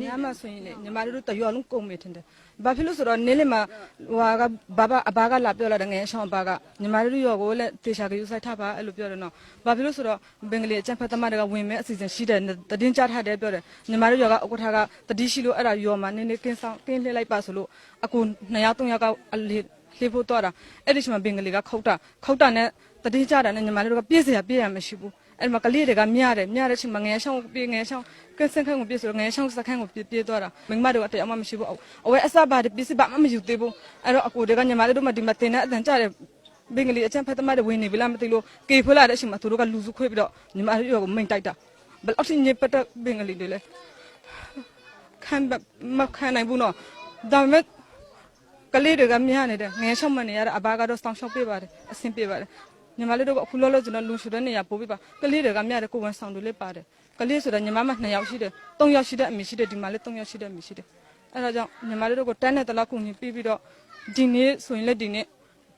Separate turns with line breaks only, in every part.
ညမှာဆိုရင်လေညီမတို့တရွာလုံးကုန်မေထင်တယ်ဘာဖြစ်လို့ဆိုတော့နင်းလေမှာဟွာကဘာဘာအဘာကလာပြောလာတယ်ငယ်ရှောင်းအဘာကညီမတို့ရွာကိုလည်းတေချာကယူဆိုင်ထားပါအဲ့လိုပြောတယ်နော်ဘာဖြစ်လို့ဆိုတော့ဘင်္ဂလီအချမ်းဖတ်သမားတွေကဝင်မဲ့အစီအစဉ်ရှိတယ်တည်င်းကြထားတယ်ပြောတယ်ညီမတို့ရွာကဥက္ကဋ္ဌကတတိရှိလို့အဲ့ဒါရွာမှာနင်းနေကင်းဆောင်ကင်းလှည့်လိုက်ပါဆိုလို့အကူ2ယောက်3ယောက်ကအလေလှေဖို့တော့တာအဲ့ဒီချိန်မှာဘင်္ဂလီကခုတ်တာခုတ်တာနဲ့တတိကြတာနဲ့ညီမတို့ကပြည့်စရာပြည့်ရမရှိဘူး အဲ့မှာကလေးတွေကမြရတယ်မြရတဲ့ချိန်မှာငယ်ရှောင်းပြေငယ်ရှောင်းကစင်ခန်းကိုပြေဆိုတော့ငယ်ရှောင်းစခန်းကိုပြေပြေသွားတာမိမတို့ကတရားမှမရှိဘူးအဝဲအစပါတဲ့ပစ္စည်းဘာမှမယူသေးဘူးအဲ့တော့အကိုတွေကညီမတို့မှဒီမှာတင်တဲ့အတန်ကြတဲ့ဘင်္ဂလီအချမ်းဖက်သမားတွေဝင်နေပြီလားမသိလို့ကေဖွလာတဲ့အချိန်မှာသူတို့ကလူစုခွေးပြီးတော့ညီမတို့ရောကိုမိန်တိုက်တာဘယ်လောက်ထိညစ်ပတ်တဲ့ဘင်္ဂလီတွေလဲခံမခံနိုင်ဘူးနော်ဒါပေမဲ့ကလေးတွေကမြနေတယ်ငယ်ရှောင်းမနေရတဲ့အဘာကတော့စောင်းရှောက်ပေးပါတယ်အဆင်ပြေပါတယ် ညီမလေးတို့ကအခုလောလောကျွန်တော်လူရှူတဲ့နေရာပို့ပြီးပါကလေးတွေကမြတဲ့ကိုဝန်ဆောင်တွေလေးပါတယ်ကလေးဆိုတော့ညီမမ2ယောက်ရှိတယ်3ယောက်ရှိတဲ့အမေရှိတယ်ဒီမှာလည်း3ယောက်ရှိတဲ့အမေရှိတယ်အဲဒါကြောင့်ညီမလေးတို့ကိုတန်းတဲ့တလောက်ကူညီပြီးပြီးတော့ဒီနေ့ဆိုရင်လည်းဒီနေ့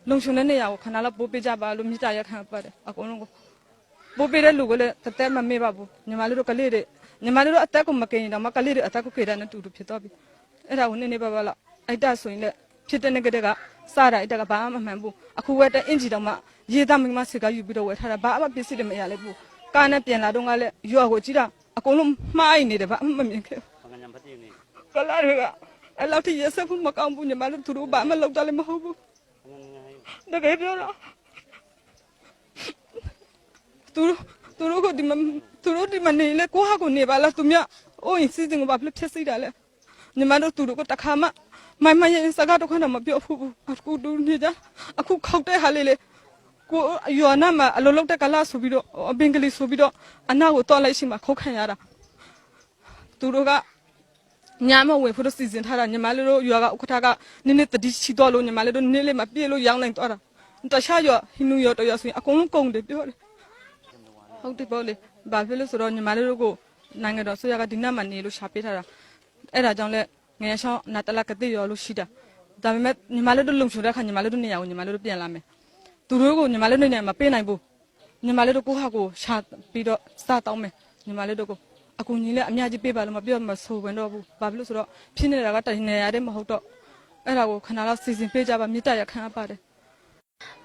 လုံရှုံတဲ့နေရာကိုခဏလောက်ပို့ပေးကြပါလို့မြစ်တာရက်ခံပါတယ်အကုန်လုံးကိုပို့ပေးတဲ့လူကလည်းတသက်မမေ့ပါဘူးညီမလေးတို့ကလေးတွေညီမလေးတို့အသက်ကိုမကင်ရင်တော့မကလေးတွေအသက်ကိုခေတဲ့နဲ့တူတူဖြစ်တော့ပြီအဲ့ဒါကိုနည်းနည်းပါးပါးလောက်အိုက်တာဆိုရင်လည်းဖြစ်တဲ့ငကတဲ့ကစတာအိုက်တာကဘာမှမမှန်ဘူးအခုဝက်တဲ့အင်ဂျီတော့မှ ရေသားမိန်းမဆေကယူပြီးတော့ဝယ်ထားတာဘာမှပစ္စည်းတွေမရလိုက်ဘူးကားနဲ့ပြန်လာတော့ကလည်းရွာကိုကြည့်တာအကုန်လုံးမှားအိနေတယ်ဘာမှမမြင်ခဲ့
ဘာကညာဖတ်နေနေ
ကလာတွေကအဲ့လောက်ထိရစဖို့မကောင်းဘူးညီမတို့သူတို့ဘာမှလုပ်ကြလည်းမဟုတ်ဘူး
ဘာကညာဟဲ့
တကယ်ပြောတာသူတို့သူတို့ကဒီမှာသူတို့ဒီမှာနေလေကိုဟာကိုနေပါလားသူမြအိုးရင်စီစဉ်ကိုဘာဖြစ်ဖြစ်စိတ်တာလဲညီမတို့သူတို့ကတခါမှမိုင်မရင်စကားတော့ခဏမပြောဘူးအခုတူနေကြအခုခောက်တဲ့ဟာလေးလေ ကိုယောနာမှာအလိုလောက်တဲ့ကလာဆိုပြီးတော့အပင်ကလေးဆိုပြီးတော့အနာကိုတော့လိုက်ရှိမှခောက်ခံရတာသူတို့ကညမဝင်ဖို့စီစဉ်ထားတာညီမလေးတို့ရွာကဥက္ကဋ္ဌကနည်းနည်းတတိချီတော့လို့ညီမလေးတို့နည်းလေးမပြေလို့ရောင်းနိုင်တော့တာတခြားရွာဟိနူရွာတော့ရွာဆိုရင်အကုန်လုံးကုန်တယ်ပြောတယ်ဟုတ်တယ်ပေါ့လေဘာဖြစ်လို့ဆိုတော့ညီမလေးတို့ကိုနိုင်ငံတော်ဆိုရကဒီနေ့မှနေလို့ရှာပေးထားတာအဲ့ဒါကြောင့်လဲငယ်ရှောင်းနာတလကတိရောလို့ရှိတာဒါပေမဲ့ညီမလေးတို့လုံချုံတဲ့ခါညီမလေးတို့နေရာကိုညီမလေးတို့ပြန်လာမယ် သူတို့ကိုညီမလေးတို့နေရာမှာပေးနိုင်ဘူးညီမလေးတို့ကိုဟာကိုရှာပြီးတော့စတောင်းမယ်ညီမလေးတို့ကိုအကူကြီးလည်းအများကြီးပေးပါလို့မပြောမဆိုဝင်တော့ဘူးဘာဖြစ်လို့ဆိုတော့ဖြစ်နေတာကတိုင်နေရတဲ့မဟုတ်တော့အဲ့ဒါကိုခဏလောက်စီစဉ်ပေးကြပါမြစ်တရခံရပါတယ်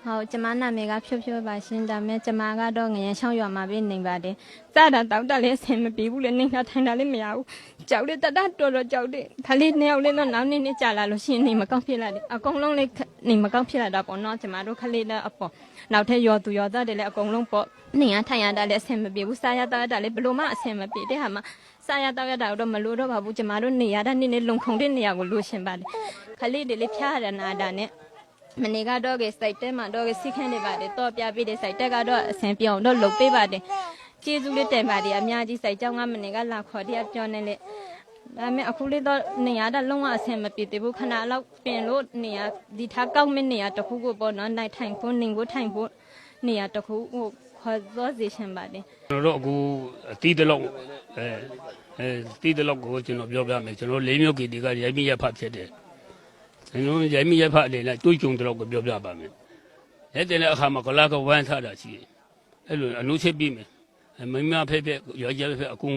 ဟုတ်ကျမနာမည်ကဖြိုးဖြိုးပါရှင်ဒါပေမဲ့ကျမကတော့ငရန်ချောင်းရွာမှာပဲနေပါတယ်စတာတောက်တာလည်းအဆင်မပြေဘူးလေနေတာထိုင်တာလည်းမရဘူးကြောက်လေတတတော်တော်ကြောက်တယ်ခလေးနှစ်ယောက်လေးတော့နောက်နေ့နေ့ကြာလာလို့ရှိရင်နေမကောင်းဖြစ်လာတယ်အကုန်လုံးလေးနေမကောင်းဖြစ်လာတာပေါ့နော်ကျမတို့ခလေးလည်းအပေါ်နောက်ထပ်ရောသူရောသားတယ်လည်းအကုန်လုံးပေါ့နေရထိုင်ရတာလည်းအဆင်မပြေဘူးစားရတာတာလည်းဘလို့မှအဆင်မပြေတဲ့ဟာမှာစားရတော့ရတာတော့မလို့တော့ပါဘူးကျမတို့နေရတာနေ့နေ့လုံခုံတဲ့နေရာကိုလိုရှင်ပါတယ်ခလေးတွေလည်းဖျားရနာတာနဲ့ မနေ့ကတော့ကစိုက်တဲမှာတော့စီခန့်နေပါတယ်တော့ပြပေးတဲ့စိုက်တက်ကတော့အဆင်ပြောင်းတော့လုပ်ပေးပါတယ်ကျေးဇူးလေးတင်ပါတယ်အများကြီးစိုက်ကြောင်းကမနေ့ကလာခေါ်တရားပြောနေလေဒါပေမဲ့အခုလေးတော့နေရတာလုံးဝအဆင်မပြေသေးဘူးခဏလောက်ပြင်လို့နေရဒီထားကောက်မနေရတစ်ခုကိုပေါ့နော်နိုင်ထိုင်ဖို့နေကိုထိုင်ဖို့နေရတစ်ခုကိုခေါ်သောစေရှင်ပါတယ်
ကျွန်တော်တို့အခုအတီးတလောက်အဲအဲတီးတလောက်ကိုကျွန်တော်ပြောပြမယ်ကျွန်တော်လေးမျိုးကီတီကရိုက်မိရဖတ်ဖြစ်တယ် ကျွန်တော်ရိုက်မိရဖတ်အနေနဲ့တွေးကြုံတလောက်ကိုပြောပြပါမယ်ရက်တဲ့အခါမှာကလာကဝမ်းထားတာရှိတယ်အဲ့လိုအနုချက်ပြီးမယ်မိမဖက်ဖက်ရောကြဖက်အကုန်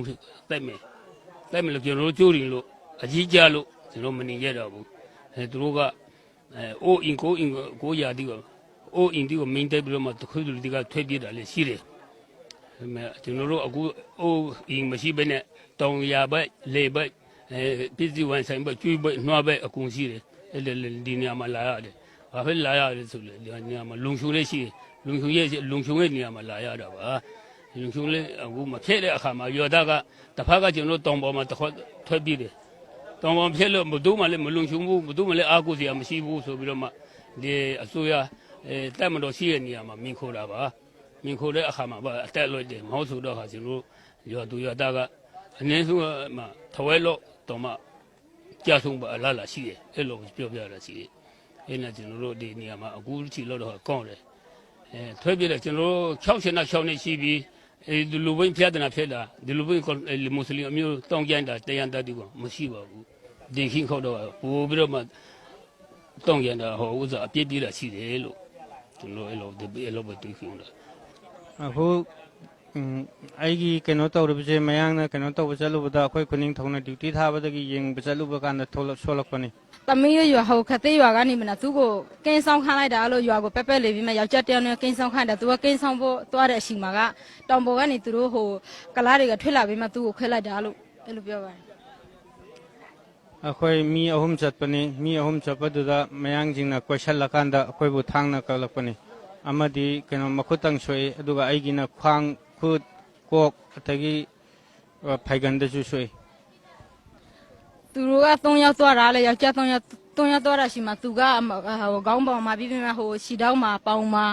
တိုက်မယ်တိုက်မယ်လို့ကျွန်တော်တို့ကြိုးရင်လို့အကြီးကြလို့ကျွန်တော်မနေရတော့ဘူးအဲသူတို့ကအဲအိုးအင်ကိုအင်ကိုရာဒီကိုအိုးအင်ဒီကိုမင်းတိုက်ပြီးတော့မှတခွေးလူတွေကထွက်ပြေးတာလည်းရှိတယ်ဒါပေမဲ့ကျွန်တော်တို့အခုအိုးအင်းမရှိဘဲနဲ့တောင်ရဘက်လေဘက်အဲပစ္စည်းဝန်ဆိုင်ဘက်ကျွေးဘက်နှွားဘက်အကုန်ရှိတယ် အဲ့ဒီဒီနေရာမှာလာရတယ်။ဘာဖြစ်လာရလဲဆိုလေဒီနေရာမှာလုံချုံလေးရှိတယ်လုံချုံရဲ့လုံချုံရဲ့နေရာမှာလာရတာပါ။လုံချုံလေးအခုမဖြစ်တဲ့အခါမှာယောသားကတစ်ဖက်ကကျွန်တော်တောင်ပေါ်မှာတစ်ခွက်ထွက်ပြေးတယ်။တောင်ပေါ်ဖြစ်လို့မတို့မှလည်းမလုံချုံဘူးမတို့မှလည်းအားကိုးစရာမရှိဘူးဆိုပြီးတော့မှဒီအစိုးရအဲတက်မတော်ရှိတဲ့နေရာမှာမြင်ခိုးတာပါ။မြင်ခိုတဲ့အခါမှာပါအတက်လွတ်တယ်မဟုတ်ဆိုတော့ခါကျွန်တော်တို့ရွာသူရွာသားကအနည်းဆုံးမှထဝဲလို့တော့မှ ကြာဆုံးပါအလားလာရှိတယ်အဲ့လိုပြောပြရရှိတယ်အဲ့နဲ့ကျွန်တော်တို့ဒီနေရာမှာအခုချီလို့တော့ကောင်းတယ်အဲထွဲပြတယ်ကျွန်တော်တို့6ရှင်နဲ့6နှစ်ရှိပြီးအဲဒီလူဘင်းဖျက်တယ်နာဖြစ်တာဒီလူဘင်းကမွတ်စလင်အမျိုးတောင်းကြိုင်းတာတရားတတ်တူကမရှိပါဘူးဒီခင်ခေါတော့ပို့ပြီးတော့မှတောင်းကြတာဟောဥစားအပြစ်ပြေးတာရှိတယ်လို့ကျွန်တော်အဲ့လိုဒီအဲ့လိုပဲတွေးခင်တာ
အခုอืม ꯑꯩꯒꯤ ꯀꯩꯅꯣ ꯇꯧꯔꯤꯕꯁꯦ ꯃꯌꯥꯡꯅ ꯀꯩꯅꯣ ꯇꯧꯕ ꯆꯠꯂꯨꯕꯗ ꯑꯩꯈꯣꯏ ꯈꯨꯅꯤꯡ ꯊꯧꯅ ꯗ꯭ꯌꯨꯇꯤ ꯊꯥꯕꯗꯒꯤ ꯌꯦꯡꯕ ꯆꯠꯂꯨꯕ ꯀꯥꯟꯗ ꯊꯣꯛꯂꯛ ꯁꯣꯜꯂꯛꯄꯅꯤ
သမီးရွာဟိုခသေးရွာကနေမနာသူ့ကိုကင်းဆောင်ခိုင်းလိုက်တာလို့ရွာကိုပက်ပက်လေးပြီးမှယောက်ျားတယောက်နဲ့ကင်းဆောင်ခိုင်းတာသူကကင်းဆောင်ဖို့သွားတဲ့အချိန်မှာကတောင်ပေါ်ကနေသူတို့ဟိုကလားတွေကထွက်လာပြီးမှသူ့ကိုခွဲလိုက်တာလို့အဲ့လိုပြောပါတယ်
ꯑꯩꯈꯣꯏ ꯃꯤ ꯑꯍꯨꯝ ꯆꯠꯄꯅꯤ ꯃꯤ ꯑꯍꯨꯝ ꯆꯠꯄꯗꯨꯗ ꯃꯌꯥꯡꯁꯤꯡꯅ ꯀꯣꯏꯁꯤꯜꯂꯀꯥꯟꯗ ꯑꯩꯈꯣꯏꯕꯨ ꯊꯥꯡꯅ ꯀꯛꯂꯛꯄꯅꯤ ꯑꯃꯗꯤ ꯀꯩꯅꯣ ꯃꯈꯨꯠꯇꯪ ꯁꯣꯛꯏ ꯑꯗꯨꯒ ꯑꯩꯒꯤꯅ ꯈ꯭ꯋꯥꯡ ꯈꯨꯠ ꯀꯣꯛ ꯑꯗꯒꯤ ꯑ, ꯐꯩꯒꯟꯗꯁꯨ ꯁꯣꯛꯏ
သူတို့က
굿, 꼭, 되 기, 어, 발견돼 주소 이.
သူတို့က3ယောက်သွားတာလေယောက်ျား3ယောက်3ယောက်သွားတာရှိမှသူကဟိုခေါင်းပေါင်မှာပြပြမှာဟိုရှီတောင်းမှာပေါင်မှာ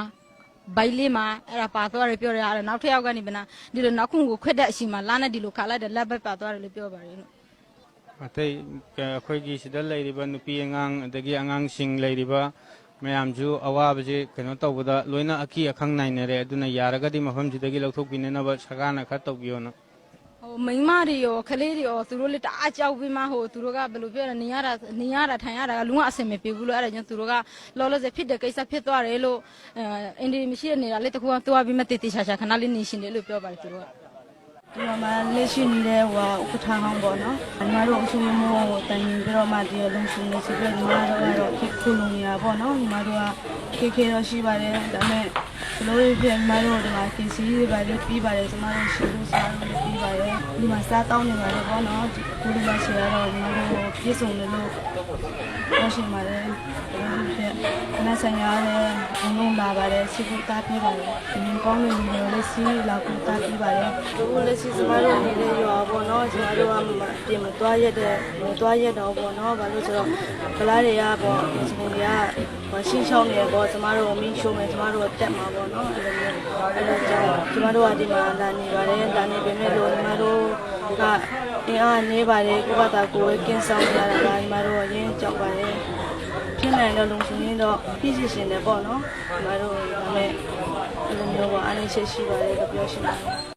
ဘိုင်လေးမှာအဲ့ဒါပါသွားတယ်ပြောတယ်အဲ့ဒါနောက်ထပ်ယောက်ကနေဘနာဒီလိုနောက်ခုကိုခွက်တဲ့အရှိမှလာနဲ့ဒီလိုခါလိုက်တယ်လက်ဘက်ပါသွားတယ်လို့ပြောပါတယ်လို့
Atay, kaya ako ay gisidal lady ba, nupi ang ang, dagi ang ang sing lady ba, ꯃꯌꯥꯝꯁꯨ ꯑꯋꯥꯕꯁꯦ ꯀꯩꯅꯣ ꯇꯧꯕꯗ ꯂꯣꯏꯅ ꯑꯀꯤ ꯑꯈꯪ ꯅꯥꯏꯅꯔꯦ ꯑꯗꯨꯅ ꯌꯥꯔꯒꯗꯤ ꯃꯐꯝꯁꯤꯗꯒꯤ ꯂꯧꯊꯣꯛꯄꯤꯅꯅꯕ ꯁꯔꯀꯥꯔꯅ ꯈꯔ ꯇꯧꯕꯤꯌꯣꯅ
ဟိုမိန်းမတွေရောခလေးတွေရောသူတို့လည်းတအားကြောက်ပြီးမှဟိုသူတို့ကဘယ်လိုပြောရလဲနေရတာနေရတာထိုင်ရတာကလုံးဝအဆင်မပြေဘူးလို့အဲ့ဒါကြောင့်သူတို့ကလောလောဆယ်ဖြစ်တဲ့ကိစ္စဖြစ်သွားတယ်လို့အဲအင်ဒီမရှိတဲ့နေတာလေးတခုကသွားပြီးမှတည်တည်ချာချာခဏလေးနေရှင်တယ်လို့ပြောပါတယ်သူတို့က
ဒီမှာမှလက်ရှိနေတဲ့ဟိုဥက္ကဋ္ဌဟောင်းပေါ့နော်။ညီမတို့အချင်းမို့တိုင်ရင်ပြီးတော့မှဒီလုံချုံနေစီပြီးညီမတို့ကတော့ခေခုလုံနေတာပေါ့နော်။ညီမတို့ကခေခေတော့ရှိပါတယ်။ဒါပေမဲ့ဘလို့ဖြစ်ညီမတို့ဒီမှာကင်စီတွေပါလေပြီးပါတယ်ညီမတို့ရှိလို့စားလို့ပြီးပါတယ်။ ဒီမှာစားတောင်းနေပါတယ်ပေါ့နော်။ဒီလိုမှရှိရတော့ညီမတို့ပြည့်စုံတယ်လို့ပြောရှင်ပါတယ်။ဘလို့ဖြစ်ခဏဆိုင်ရတယ်ဘုံလုံးလာပါတယ်စီကူတာပြပါတယ်။ဒီကောင်းလို့ညီမတို့လည်းစီလာကူတာပြပါတယ်။တို့လက်ရှိကျမတို့နေတဲ့ရွာပေါ့နော်ကျမတို့ကပြင်မသွားရက်တဲ့မသွားရက်တော့ပေါ့နော်ဘာလို့ဆိုတော့ကလားတွေကပေါ့ဒီစပုံတွေကဘာရှင်းချောင်းနေပေါ့ကျမတို့မင်းရှိုးမယ်ကျမတို့တက်မှာပေါ့နော်အဲ့လိုမျိုးအဲ့ဒါကြောင့်ကျမတို့ကဒီမှာလာနေပါတယ်လာနေပေမဲ့လို့ကျမတို့ ကအင်းအားနေပါတယ်ကိုကတာကိုယ်ကင်းဆောင်ကြတာကကျမတို့ရင်းကြောက်ပါတယ်ဖြစ်နိုင်တဲ့လုံရှင်ရင်တော့ပြည့်စည်ရှင်တယ်ပေါ့နော်ကျမတို့ဒါပေမဲ့အဲ့လိုမျိုးပေါ့အားနည်းချက်ရှိပါတယ်လို့ပြောရှင်ပါတယ်